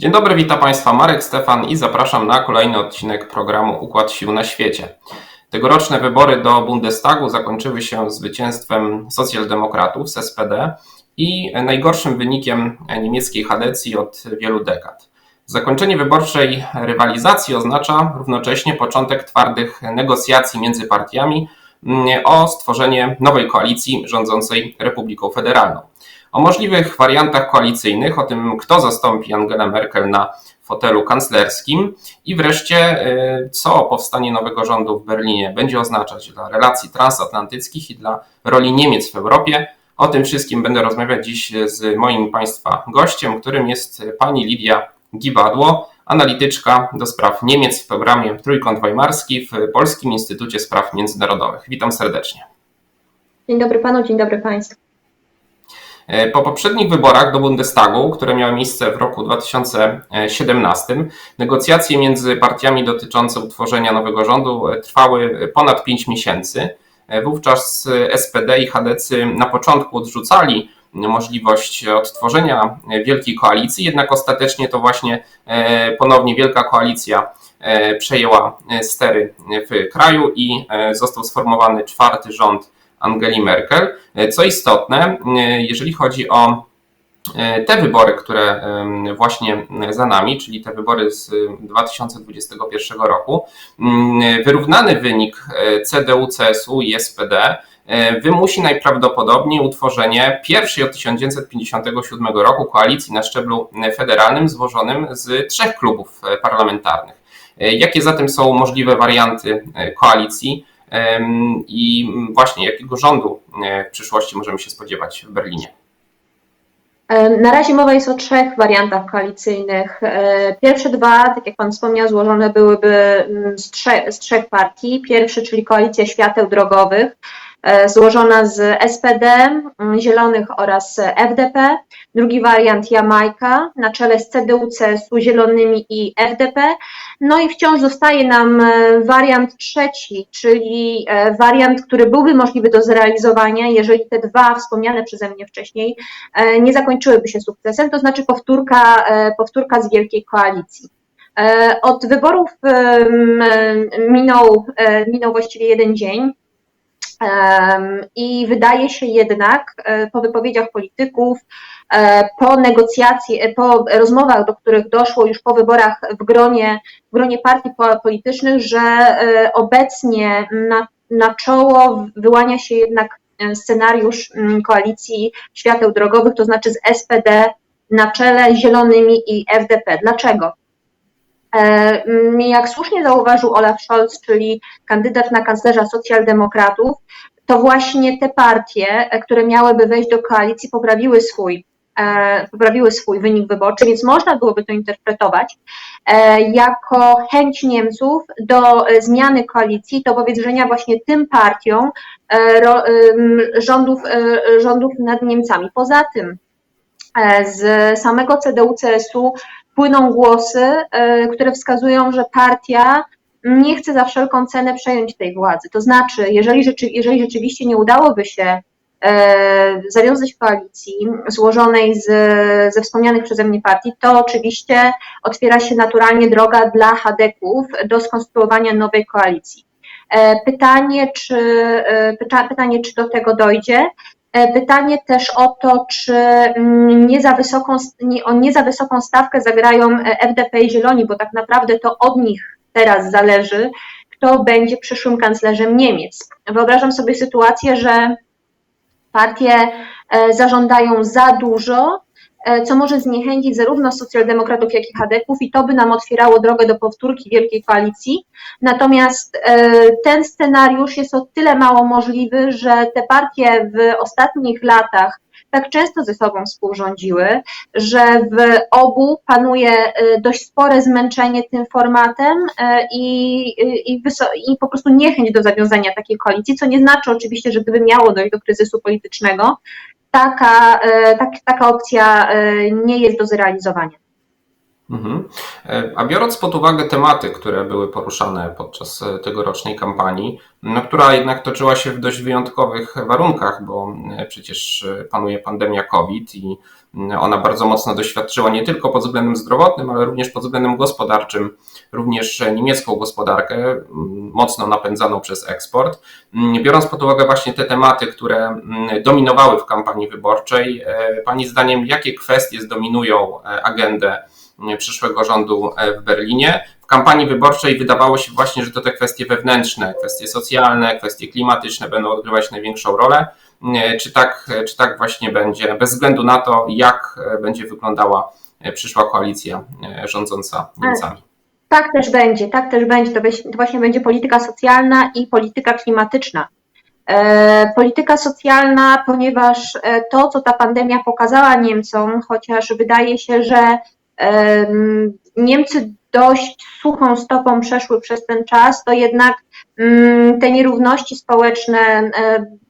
Dzień dobry, witam Państwa Marek Stefan i zapraszam na kolejny odcinek programu Układ Sił na Świecie. Tegoroczne wybory do Bundestagu zakończyły się zwycięstwem socjaldemokratów z SPD i najgorszym wynikiem niemieckiej Hadecji od wielu dekad. Zakończenie wyborczej rywalizacji oznacza równocześnie początek twardych negocjacji między partiami o stworzenie nowej koalicji rządzącej Republiką Federalną. O możliwych wariantach koalicyjnych, o tym, kto zastąpi Angelę Merkel na fotelu kanclerskim i wreszcie, y, co powstanie nowego rządu w Berlinie będzie oznaczać dla relacji transatlantyckich i dla roli Niemiec w Europie. O tym wszystkim będę rozmawiać dziś z moim Państwa gościem, którym jest pani Lidia Giwadło, analityczka do spraw Niemiec w programie Trójkąt Weimarski w Polskim Instytucie Spraw Międzynarodowych. Witam serdecznie. Dzień dobry panu, dzień dobry państwu. E, po poprzednich wyborach do Bundestagu, które miały miejsce w roku 2017, negocjacje między partiami dotyczące utworzenia nowego rządu e, trwały ponad 5 miesięcy. E, wówczas SPD i HDC na początku odrzucali możliwość odtworzenia wielkiej koalicji, jednak ostatecznie to właśnie ponownie wielka koalicja przejęła stery w kraju i został sformowany czwarty rząd Angeli Merkel. Co istotne, jeżeli chodzi o e, te wybory, które właśnie za nami, czyli te wybory z 2021 roku, wyrównany wynik e, CDU, CSU i SPD e, wymusi najprawdopodobniej utworzenie pierwszej od 1957 roku koalicji na szczeblu federalnym złożonym z trzech klubów parlamentarnych. Jakie zatem są możliwe warianty koalicji? I właśnie jakiego rządu e, w przyszłości możemy się spodziewać w Berlinie? Na razie mowa jest o trzech wariantach koalicyjnych. E, pierwsze dwa, tak jak Pan wspomniał, złożone byłyby mm, z trzech, z trzech partii. Pierwszy, czyli Koalicja Świateł Drogowych, złożona z SPD, mm, Zielonych oraz FDP. Drugi wariant Jamajka na czele z CDU, CSU, Zielonymi i FDP. No i wciąż zostaje nam e, wariant trzeci, czyli e, wariant, który byłby możliwy do zrealizowania, jeżeli te dwa wspomniane przeze mnie wcześniej nie zakończyłyby się sukcesem, to znaczy powtórka, powtórka z Wielkiej Koalicji. Od wyborów minął, minął właściwie jeden dzień. I wydaje się jednak e, po wypowiedziach polityków, e, po negocjacji, e, po rozmowach, do których doszło już po wyborach w gronie, w gronie partii politycznych, że obecnie na, na czoło wyłania się jednak scenariusz mm, koalicji świateł drogowych, to znaczy z SPD na czele Zielonymi i FDP. Dlaczego? E, jak słusznie zauważył Olaf Scholz, czyli kandydat na kanclerza socjaldemokratów, to właśnie te partie, e, które miałyby wejść do koalicji, poprawiły swój, e, poprawiły swój wynik wyborczy, więc można byłoby to interpretować jako chęć Niemców do zmiany koalicji, do powierzenia właśnie tym partiom rządów, rządów nad Niemcami. Poza tym z samego CDU-CSU płyną głosy, e, które wskazują, że partia nie chce za wszelką cenę przejąć tej władzy. To znaczy, jeżeli, rzeczy, jeżeli rzeczywiście nie udałoby się e, zawiązać koalicji złożonej z, ze wspomnianych przeze mnie partii, to oczywiście otwiera się naturalnie droga dla Hadeków do skonstruowania nowej koalicji. E, pytanie, czy, pytanie, czy do tego dojdzie. E, pytanie też o to, czy mm, nie za wysoką, nie, o nie za wysoką stawkę zagrają e, FDP i Zieloni, bo tak naprawdę to od nich teraz zależy, kto będzie przyszłym kanclerzem Niemiec. Wyobrażam sobie sytuację, że partie e, zażądają za dużo, co może zniechęcić zarówno socjaldemokratów, jak i chadeków i to by nam otwierało drogę do powtórki wielkiej koalicji. Natomiast e, ten scenariusz jest o tyle mało możliwy, że te partie w ostatnich latach tak często ze sobą współrządziły, że w obu panuje e, dość spore zmęczenie tym formatem i, i, i, po prostu niechęć do zawiązania takiej koalicji, co nie znaczy oczywiście, że gdyby miało dojść do kryzysu politycznego, taka, e, tak, taka opcja e, nie jest do zrealizowania. Mhm. E, a biorąc pod uwagę tematy, które były poruszane podczas e, tegorocznej kampanii, no, która jednak toczyła się w dość wyjątkowych warunkach, bo e, przecież panuje pandemia COVID i ona bardzo mocno doświadczyła nie tylko pod względem zdrowotnym, ale również pod względem gospodarczym, również niemiecką gospodarkę, mocno napędzaną przez eksport. Biorąc pod uwagę właśnie te tematy, które dominowały w kampanii wyborczej, Pani zdaniem, jakie kwestie zdominują agendę? Przyszłego rządu e, w Berlinie. W kampanii wyborczej wydawało się właśnie, że to te kwestie wewnętrzne, kwestie socjalne, kwestie klimatyczne będą odgrywać największą rolę. E, czy tak, czy tak właśnie będzie, bez względu na to, jak e, będzie wyglądała przyszła koalicja rządząca Niemcami? Tak też będzie, tak też będzie. To właśnie będzie polityka socjalna i polityka klimatyczna. Polityka socjalna, ponieważ to, co ta pandemia pokazała Niemcom, chociaż wydaje się, że Niemcy dość suchą stopą przeszły przez ten czas, to jednak mm, te nierówności społeczne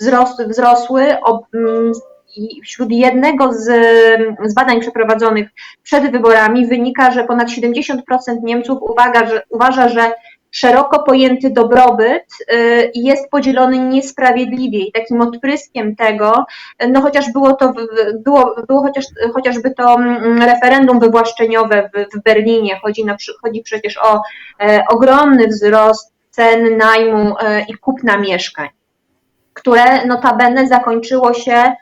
wzrosły, wzrosły mm, wśród jednego z, z, badań przeprowadzonych przed wyborami wynika, że ponad 70% Niemców uwaga, że, uważa, że szeroko pojęty dobrobyt y, jest podzielony niesprawiedliwie i takim odpryskiem tego, no chociaż było to, było, było chociaż, chociażby to mm, referendum wywłaszczeniowe w, w Berlinie, chodzi, na, chodzi przecież o e, ogromny wzrost cen najmu e, i kupna mieszkań, które notabene zakończyło się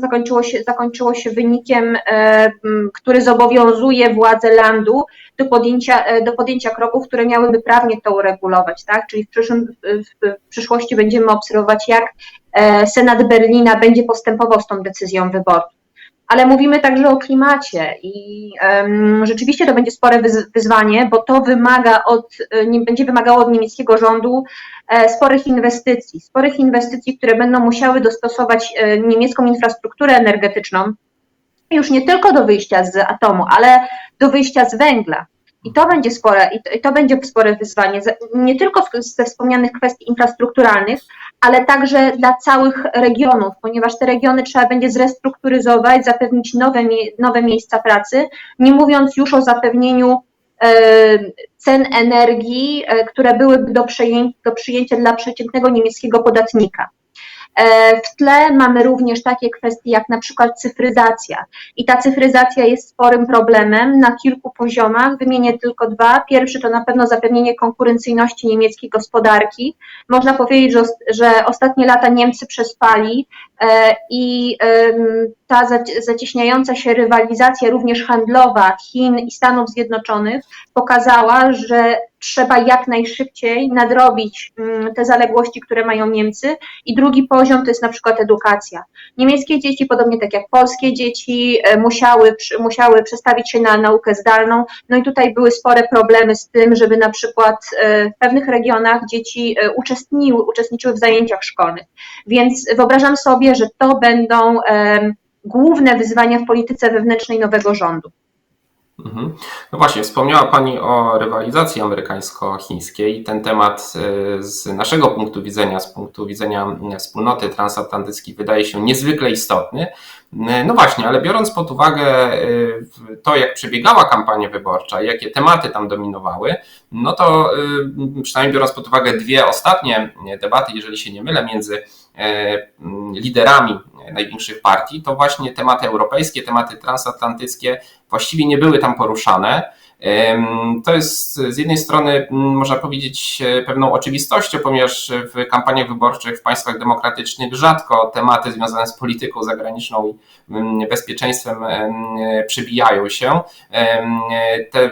zakończyło się, zakończyło się wynikiem, który zobowiązuje władze landu do podjęcia, do podjęcia kroków, które miałyby prawnie to uregulować, tak? Czyli w, przyszłym, w przyszłości będziemy obserwować, jak Senat Berlina będzie postępował z tą decyzją wyborców ale mówimy także o klimacie i um, rzeczywiście to będzie spore wyzwanie, bo to wymaga od, nie, będzie wymagało od niemieckiego rządu e, sporych inwestycji, sporych inwestycji, które będą musiały dostosować e, niemiecką infrastrukturę energetyczną już nie tylko do wyjścia z atomu, ale do wyjścia z węgla. I to będzie spore, i to, i to będzie spore wyzwanie, nie tylko ze wspomnianych kwestii infrastrukturalnych, ale także dla całych regionów, ponieważ te regiony trzeba będzie zrestrukturyzować, zapewnić nowe, nowe miejsca pracy, nie mówiąc już o zapewnieniu e, cen energii, e, które byłyby do, do przyjęcia dla przeciętnego niemieckiego podatnika. E, w tle mamy również takie kwestie jak na przykład cyfryzacja. I ta cyfryzacja jest sporym problemem na kilku poziomach. Wymienię tylko dwa. Pierwszy to na pewno zapewnienie konkurencyjności niemieckiej gospodarki. Można powiedzieć, że, że ostatnie lata Niemcy przespali e, i ta zacieśniająca się rywalizacja, również handlowa Chin i Stanów Zjednoczonych, pokazała, że trzeba jak najszybciej nadrobić mm, te zaległości, które mają Niemcy. I drugi poziom to jest na przykład edukacja. Niemieckie dzieci, podobnie tak jak polskie dzieci, e, musiały, musiały przestawić się na naukę zdalną. No i tutaj były spore problemy z tym, żeby na przykład e, w pewnych regionach dzieci e, uczestniczyły, uczestniczyły w zajęciach szkolnych. Więc wyobrażam sobie, że to będą główne wyzwania w polityce wewnętrznej nowego rządu. Mhm. No właśnie, wspomniała Pani o rywalizacji amerykańsko-chińskiej. Ten temat y, z naszego punktu widzenia, z punktu widzenia y, wspólnoty transatlantyckiej, wydaje się niezwykle istotny. Y, no właśnie, ale biorąc pod uwagę to, jak przebiegała kampania wyborcza, jakie tematy tam dominowały, no to przynajmniej biorąc pod uwagę dwie ostatnie debaty, jeżeli się nie mylę, między liderami największych partii, to właśnie tematy europejskie, tematy transatlantyckie właściwie nie były tam poruszane. To jest z jednej strony, można powiedzieć, pewną oczywistością, ponieważ w kampaniach wyborczych w państwach demokratycznych rzadko tematy związane z polityką zagraniczną i bezpieczeństwem przebijają się. Te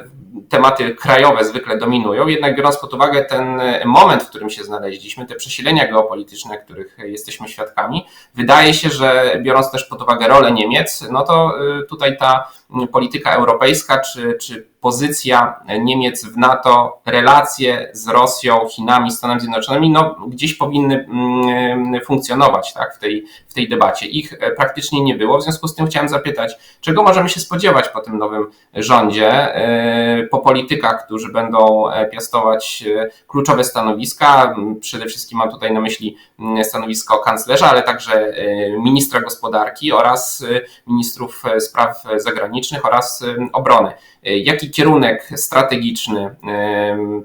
tematy krajowe zwykle dominują, jednak biorąc pod uwagę ten moment, w którym się znaleźliśmy, te przesilenia geopolityczne, których jesteśmy świadkami, wydaje się, że biorąc też pod uwagę rolę Niemiec, no to y, tutaj ta polityka europejska czy, czy pozycja Niemiec w NATO, relacje z Rosją, Chinami, Stanami Zjednoczonymi, no gdzieś powinny mm, funkcjonować tak, w, tej, w tej debacie. Ich e, praktycznie nie było, w związku z tym chciałem zapytać, czego możemy się spodziewać po tym nowym rządzie, e, po politykach, którzy będą e, piastować kluczowe stanowiska, przede wszystkim mam tutaj na myśli stanowisko kanclerza, ale także ministra gospodarki oraz ministrów spraw zagranicznych oraz obrony. Jaki kierunek strategiczny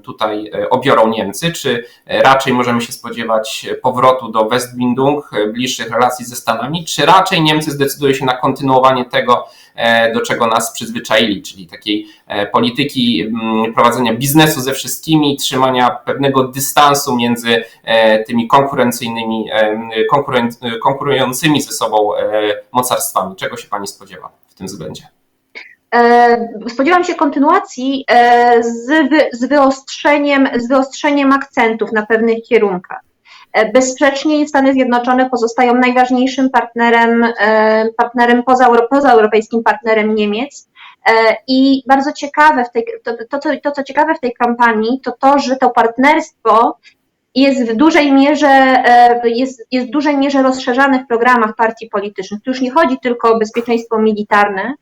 tutaj obiorą Niemcy? Czy raczej możemy się spodziewać powrotu do Westbindung, bliższych relacji ze Stanami, czy raczej Niemcy zdecydują się na kontynuowanie tego, do czego nas przyzwyczaili, czyli takiej polityki prowadzenia biznesu ze wszystkimi, trzymania pewnego dystansu między tymi konkurencyjnymi, konkurującymi ze sobą mocarstwami? Czego się Pani spodziewa w tym względzie? E, spodziewam się kontynuacji e, z, wy, z, wyostrzeniem, z wyostrzeniem akcentów na pewnych kierunkach. E, bezsprzecznie Stany Zjednoczone pozostają najważniejszym partnerem, partnerem poza, pozaeuropejskim partnerem Niemiec. I bardzo ciekawe w tej, to, to, to, to, co ciekawe w tej kampanii, to to, że to partnerstwo jest w dużej mierze, jest, jest w dużej mierze rozszerzane w programach partii politycznych. Tu już nie chodzi tylko o bezpieczeństwo militarne,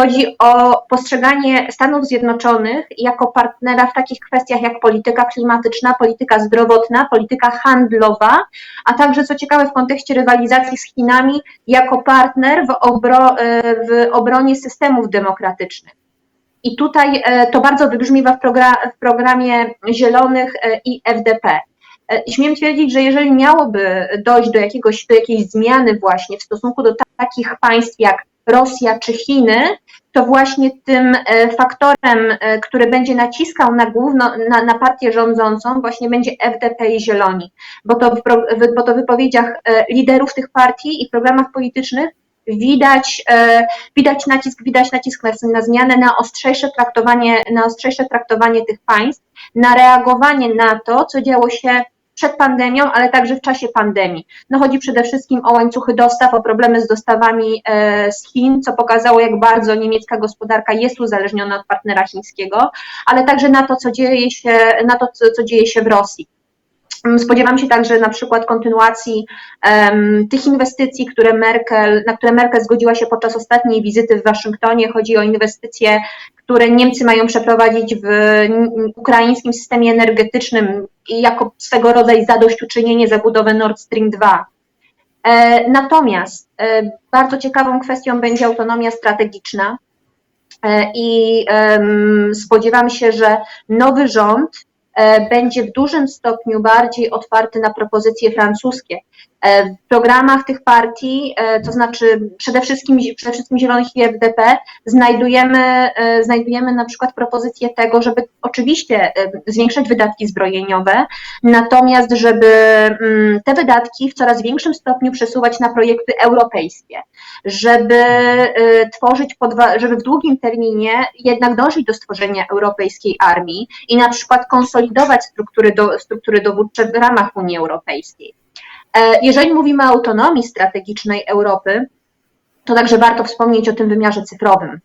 Chodzi o postrzeganie Stanów Zjednoczonych jako partnera w takich kwestiach jak polityka klimatyczna, polityka zdrowotna, polityka handlowa, a także, co ciekawe, w kontekście rywalizacji z Chinami, jako partner w, obro, w obronie systemów demokratycznych. I tutaj e, to bardzo wybrzmiewa w, w programie Zielonych e, i FDP. E, śmiem twierdzić, że jeżeli miałoby dojść do, jakiegoś, do jakiejś zmiany właśnie w stosunku do takich państw jak Rosja czy Chiny, to właśnie tym e, faktorem, e, który będzie naciskał na, główno, na, na partię rządzącą, właśnie będzie FDP i Zieloni, bo to w, bo to w wypowiedziach e, liderów tych partii i programach politycznych widać, widać nacisk, widać nacisk na, na zmianę, na ostrzejsze traktowanie, na ostrzejsze traktowanie tych państw, na reagowanie na to, co działo się przed pandemią, ale także w czasie pandemii. No chodzi przede wszystkim o łańcuchy dostaw, o problemy z dostawami e, z Chin, co pokazało, jak bardzo niemiecka gospodarka jest uzależniona od partnera chińskiego, ale także na to, co dzieje się, na to, co, co dzieje się w Rosji. Mm, spodziewam się także na przykład kontynuacji um, tych inwestycji, które Merkel, na które Merkel zgodziła się podczas ostatniej wizyty w Waszyngtonie. Chodzi o inwestycje, które Niemcy mają przeprowadzić w ukraińskim systemie energetycznym jako swego rodzaju zadośćuczynienie za budowę Nord Stream 2. E, natomiast e, bardzo ciekawą kwestią będzie autonomia strategiczna e, i spodziewam się, że nowy rząd będzie w dużym stopniu bardziej otwarty na propozycje francuskie. E, w programach tych partii, e, to znaczy przede wszystkim, przede wszystkim Zielonych i FDP, znajdujemy, znajdujemy na przykład propozycję tego, żeby oczywiście zwiększać wydatki zbrojeniowe, natomiast żeby mm, te wydatki w coraz większym stopniu przesuwać na projekty europejskie, żeby tworzyć, żeby w długim terminie jednak dążyć do stworzenia europejskiej armii i na przykład konsolidować struktury, do, struktury dowódcze w ramach Unii Europejskiej. E, jeżeli mówimy o autonomii strategicznej Europy, to także warto wspomnieć o tym wymiarze cyfrowym,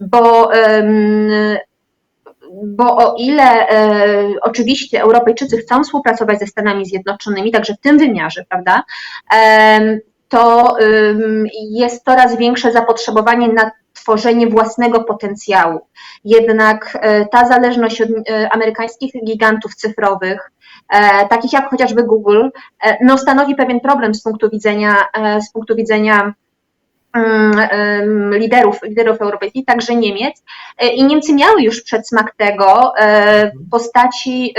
bo, bo o ile e, oczywiście Europejczycy chcą współpracować ze Stanami Zjednoczonymi, także w tym wymiarze, prawda, to jest coraz większe zapotrzebowanie na tworzenie własnego potencjału. Jednak e, ta zależność od amerykańskich gigantów cyfrowych, E, takich jak chociażby Google, e, no stanowi pewien problem z punktu widzenia, e, z punktu widzenia mm, liderów, liderów europejskich, także Niemiec. I Niemcy miały już przedsmak tego w postaci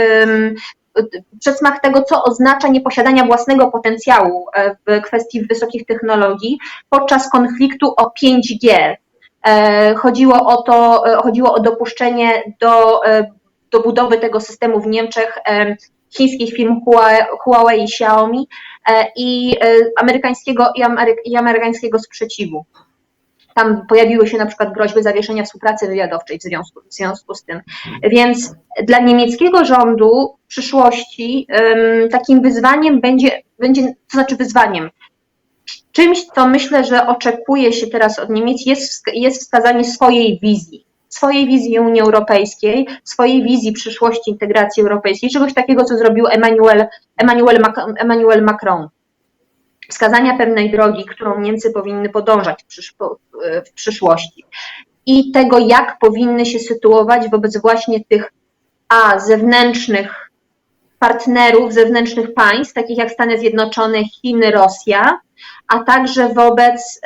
przedsmak tego, co oznacza nieposiadania własnego potencjału w kwestii wysokich technologii podczas konfliktu o 5G. Chodziło o to, chodziło o dopuszczenie do, do budowy tego systemu w Niemczech chińskich firm Huawei i Xiaomi e, i e, amerykańskiego, i, amerykańskiego sprzeciwu. Tam pojawiły się na przykład groźby zawieszenia współpracy wywiadowczej w związku, w związku z tym. Więc dla niemieckiego rządu w przyszłości takim wyzwaniem będzie, będzie, to znaczy wyzwaniem, czymś, co myślę, że oczekuje się teraz od Niemiec, jest, jest wskazanie swojej wizji swojej wizji Unii Europejskiej, swojej wizji przyszłości integracji europejskiej, czegoś takiego, co zrobił Emmanuel, Emmanuel, Emmanuel Macron. wskazania pewnej drogi, którą Niemcy powinny podążać w, przysz w przyszłości i tego, jak powinny się sytuować wobec właśnie tych a zewnętrznych partnerów, zewnętrznych państw, takich jak Stany Zjednoczone, Chiny, Rosja, a także wobec,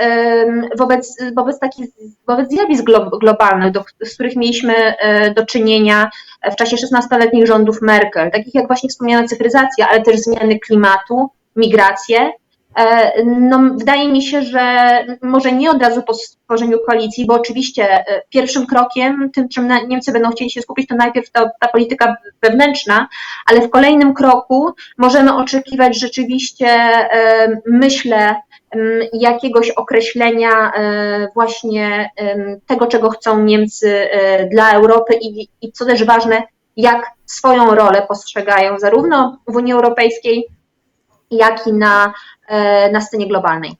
wobec, wobec takich wobec zjawisk globalnych, do, z których mieliśmy e, do czynienia w czasie 16-letnich rządów Merkel, takich jak właśnie wspomniana cyfryzacja, ale też zmiany klimatu, migracje. E, no, wydaje mi się, że może nie od razu po stworzeniu koalicji, bo oczywiście e, pierwszym krokiem, tym czym Niemcy będą chcieli się skupić, to najpierw to, ta polityka wewnętrzna, ale w kolejnym kroku możemy oczekiwać rzeczywiście, myślę, jakiegoś określenia właśnie tego, czego chcą Niemcy dla Europy i, i co też ważne, jak swoją rolę postrzegają zarówno w Unii Europejskiej, jak i na, e, na scenie globalnej.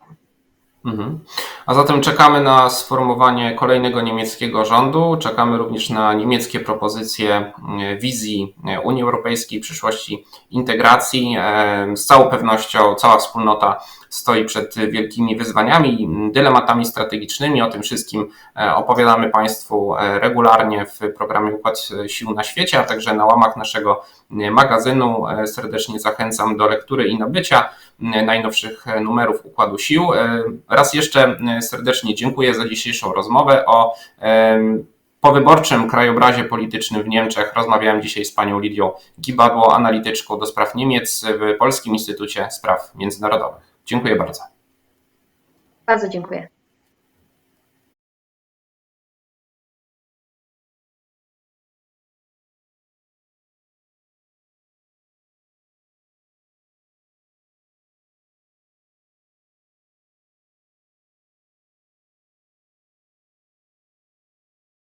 Mhm. A zatem czekamy na sformowanie kolejnego niemieckiego rządu. Czekamy również na niemieckie propozycje e, wizji e, Unii Europejskiej, przyszłości integracji. Z całą pewnością cała wspólnota stoi przed wielkimi wyzwaniami, dylematami strategicznymi. O tym wszystkim opowiadamy Państwu regularnie w programie Układ Sił na Świecie, a także na łamach naszego magazynu. Serdecznie zachęcam do lektury i nabycia najnowszych numerów Układu Sił. Raz jeszcze serdecznie dziękuję za dzisiejszą rozmowę o powyborczym krajobrazie politycznym w Niemczech. Rozmawiałem dzisiaj z panią Lidią Gibadło, analityczką do spraw Niemiec w Polskim Instytucie Spraw Międzynarodowych. Dziękuję bardzo. Bardzo dziękuję.